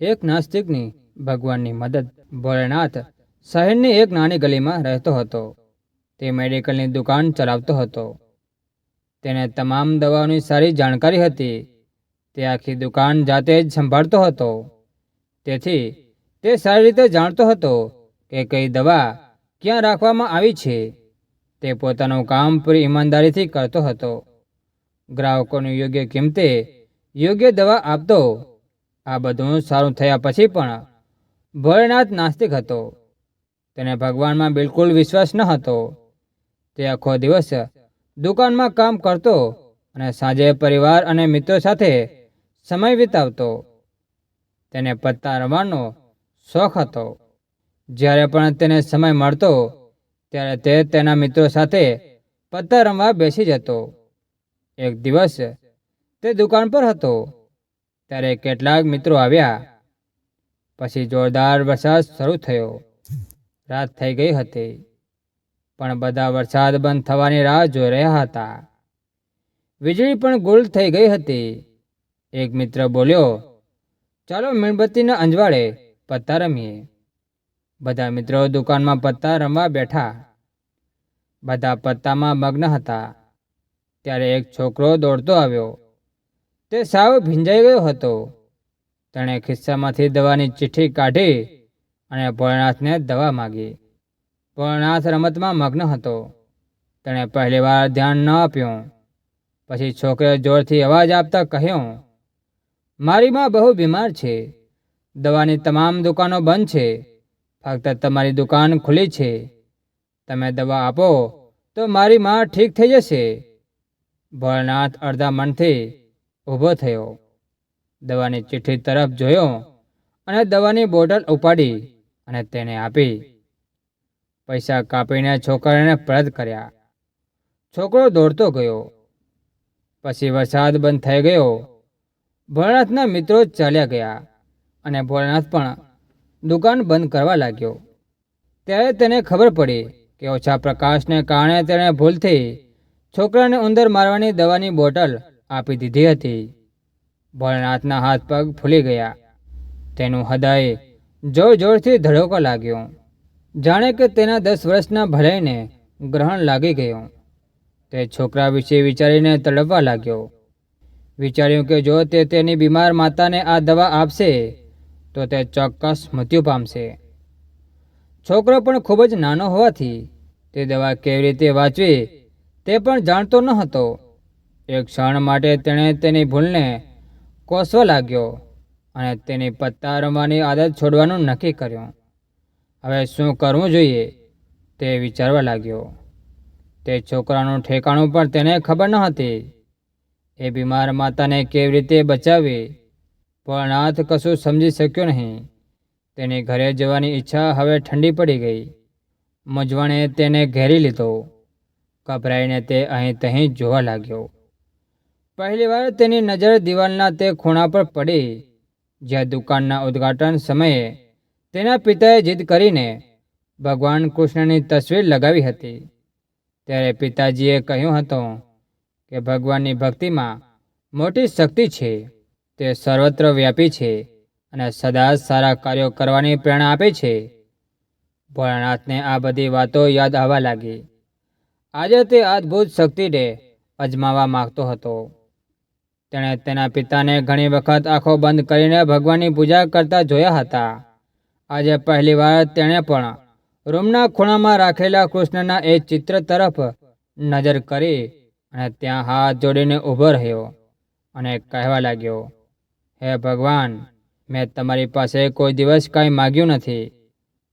એક નાસ્તિકની ભગવાનની મદદ ભોળેનાથ શહેરની એક નાની ગલીમાં રહેતો હતો. તે મેડિકલની દુકાન ચલાવતો હતો. તેને તમામ દવાઓની સારી જાણકારી હતી. તે આખી દુકાન જાતે જ સંભાળતો હતો. તેથી તે સારી રીતે જાણતો હતો કે કઈ દવા ક્યાં રાખવામાં આવી છે. તે પોતાનું કામ પૂરી ઈમાનદારીથી કરતો હતો. ગ્રાહકોને યોગ્ય કિંમતે યોગ્ય દવા આપતો આ બધું સારું થયા પછી પણ ભોળેનાથ નાસ્તિક હતો. તેને ભગવાનમાં બિલકુલ વિશ્વાસ ન હતો. તે આખો દિવસ દુકાનમાં કામ કરતો અને સાંજે પરિવાર અને મિત્રો સાથે સમય વિતાવતો. તેને પત્તા રમવાનો શોખ હતો. જ્યારે પણ તેને સમય મળતો, ત્યારે તે તેના મિત્રો સાથે પત્તા રમવા બેસી જતો. એક દિવસ તે દુકાન પર હતો. ત્યારે કેટલાક મિત્રો આવ્યા. પછી જોરદાર વરસાદ શરૂ થયો. રાત થઈ ગઈ હતી. પણ બધા વરસાદ બંધ થવાની રાહ જોઈ રહ્યા હતા. વીજળી પણ ગુલ થઈ ગઈ હતી. એક મિત્ર બોલ્યો, ચાલો મીણબત્તીના અંજવાળે પત્તા રમીએ. બધા મિત્રો દુકાનમાં પત્તા રમવા બેઠા. બધા પત્તામાં મગ્ન હતા. ત્યારે એક છોકરો દોડતો આવ્યો. તે સાવ ભીંજાઈ ગયો હતો. તેણે ખિસ્સામાંથી દવાની ચિઠ્ઠી કાઢી અને ભોળાનાથને દવા માગી. ભોળાનાથ રમતમાં મગ્ન હતો. તેણે પહેલીવાર ધ્યાન ન આપ્યું. પછી છોકરે જોરથી અવાજ આપતા કહ્યું, મારી માં બહુ બીમાર છે. દવાની તમામ દુકાનો બંધ છે. ફક્ત તમારી દુકાન ખુલ્લી છે. તમે દવા આપો તો મારી માં ઠીક થઈ જશે. ભોળાનાથ અડધા મનથી ઊભો થયો. દવાની ચિઠ્ઠી તરફ જોયો અને દવાની બોટલ ઉપાડી અને તેને આપી. પૈસા કાપીને છોકરાને પરત કર્યા. છોકરો દોડતો ગયો. પછી વરસાદ બંધ થઈ ગયો. ભોળાનાથના મિત્રો ચાલ્યા ગયા અને ભોળાનાથ પણ દુકાન બંધ કરવા લાગ્યો. ત્યારે તેને ખબર પડી કે ઓછા પ્રકાશને કારણે તેણે ભૂલથી છોકરાને ઉંદર મારવાની દવાની બોટલ આપી દીધી હતી. ભોળાનાથના હાથ પગ ફૂલી ગયા. તેનું હૃદય જોર જોરથી ધડોકો લાગ્યો. જાણે કે તેના દસ વર્ષના ભલાઈને ગ્રહણ લાગી ગયું. તે છોકરા વિશે વિચારીને તડપવા લાગ્યો. વિચાર્યું કે જો તે તેની બીમાર માતાને આ દવા આપશે, તો તે ચોક્કસ મૃત્યુ પામશે. છોકરો પણ ખૂબ જ નાનો હોવાથી તે દવા કેવી રીતે વાંચવી, તે પણ જાણતો ન હતો. એક ક્ષણ માટે તેણે તેની ભૂલને કોસવા લાગ્યો અને તેની પત્તા રમવાની આદત છોડવાનું નક્કી કર્યું. હવે શું કરવું જોઈએ તે વિચારવા લાગ્યો. તે છોકરાનું ઠેકાણું પણ તેને ખબર ન હતી. એ બીમાર માતાને કેવી રીતે બચાવવી? ભોળાનાથ કશું સમજી શક્યો નહીં. તેની ઘરે જવાની ઈચ્છા હવે ઠંડી પડી ગઈ. મૂંઝવણે તેને ઘેરી લીધો. ગભરાઈને તે અહીં તહીં જોવા લાગ્યો. પહેલીવાર તેની નજર દિવાલના તે ખૂણા પર પડી, જ્યાં દુકાનના ઉદ્ઘાટન સમયે તેના પિતાએ જીદ કરીને ભગવાન કૃષ્ણની તસવીર લગાવી હતી. ત્યારે પિતાજીએ કહ્યું હતું કે ભગવાનની ભક્તિમાં મોટી શક્તિ છે, તે સર્વત્ર વ્યાપી છે અને સદા સારા કાર્યો કરવાની પ્રેરણા આપે છે. ભોળાનાથને આ બધી વાતો યાદ આવવા લાગી. આજે તે અદ્ભુત શક્તિને અજમાવા માગતો હતો. તેણે તેના પિતાને ઘણી વખત આંખો બંધ કરીને ભગવાનની પૂજા કરતા જોયા હતા. આજે પહેલીવાર તેણે પણ રૂમના ખૂણામાં રાખેલા કૃષ્ણના એ ચિત્ર તરફ નજર કરી અને ત્યાં હાથ જોડીને ઊભો રહ્યો અને કહેવા લાગ્યો, હે ભગવાન, મેં તમારી પાસે કોઈ દિવસ કાંઈ માગ્યું નથી.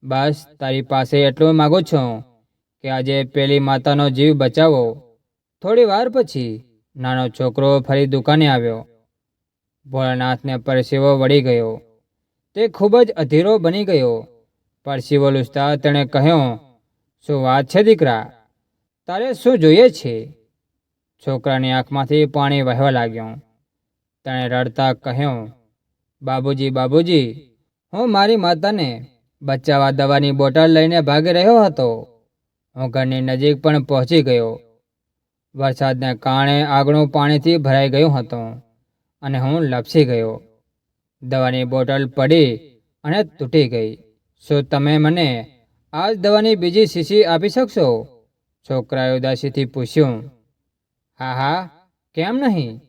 બસ તારી પાસે એટલું માગું છું કે આજે પેલી માતાનો જીવ બચાવો. થોડી વાર પછી નાનો છોકરો ફરી દુકાને આવ્યો. ભોળાનાથને પરસેવો વળી ગયો. તે ખૂબ જ અધીરો બની ગયો. પરસીવો લૂછતા તેણે કહ્યું, શું વાત છે દીકરા? તારે શું જોઈએ છે? છોકરાની આંખમાંથી પાણી વહેવા લાગ્યું. તેણે રડતા કહ્યું, બાબુજી બાબુજી, હું મારી માતાને બચાવવા દવાની બોટલ લઈને ભાગી રહ્યો હતો. હું ઘરની નજીક પણ પહોંચી ગયો. વરસાદને કારણે આગળું પાણીથી ભરાઈ ગયું હતું અને હું લપસી ગયો. દવાની બોટલ પડી અને તૂટી ગઈ. શું તમે મને આ જ દવાની બીજી શીશી આપી શકશો? છોકરાએ ઉદાસીથી પૂછ્યું. હા હા, કેમ નહીં?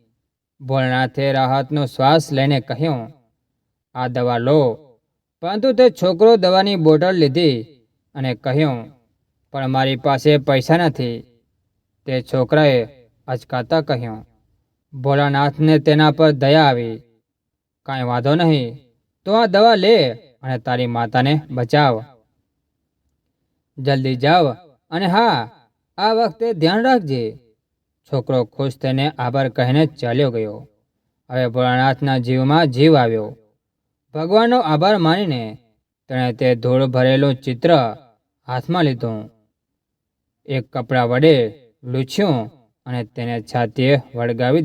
ભોળનાથે રાહતનો શ્વાસ લઈને કહ્યું. આ દવા લો. પરંતુ તે છોકરો દવાની બોટલ લીધી અને કહ્યું, પણ મારી પાસે પૈસા નથી. તે છોકરાએ અચકાતા કહ્યું, ભોળાનાથને તેના પર દયા આવી. કાંઈ વાંધો નહીં. તો આ દવા લે અને તારી માતાને બચાવ. જલ્દી જાવ અને હા, આ વખતે ધ્યાન રાખજે. છોકરો ખુશ થઈને આભાર કહીને ચાલ્યો ગયો. હવે ભોળાનાથના જીવમાં જીવ આવ્યો. ભગવાનનો આભાર માનીને તેણે તે ધૂળ ભરેલું ચિત્ર હાથમાં લીધું. એક કપડા વડે લૂછ્યું અને તેને છાતીએ વળગાવી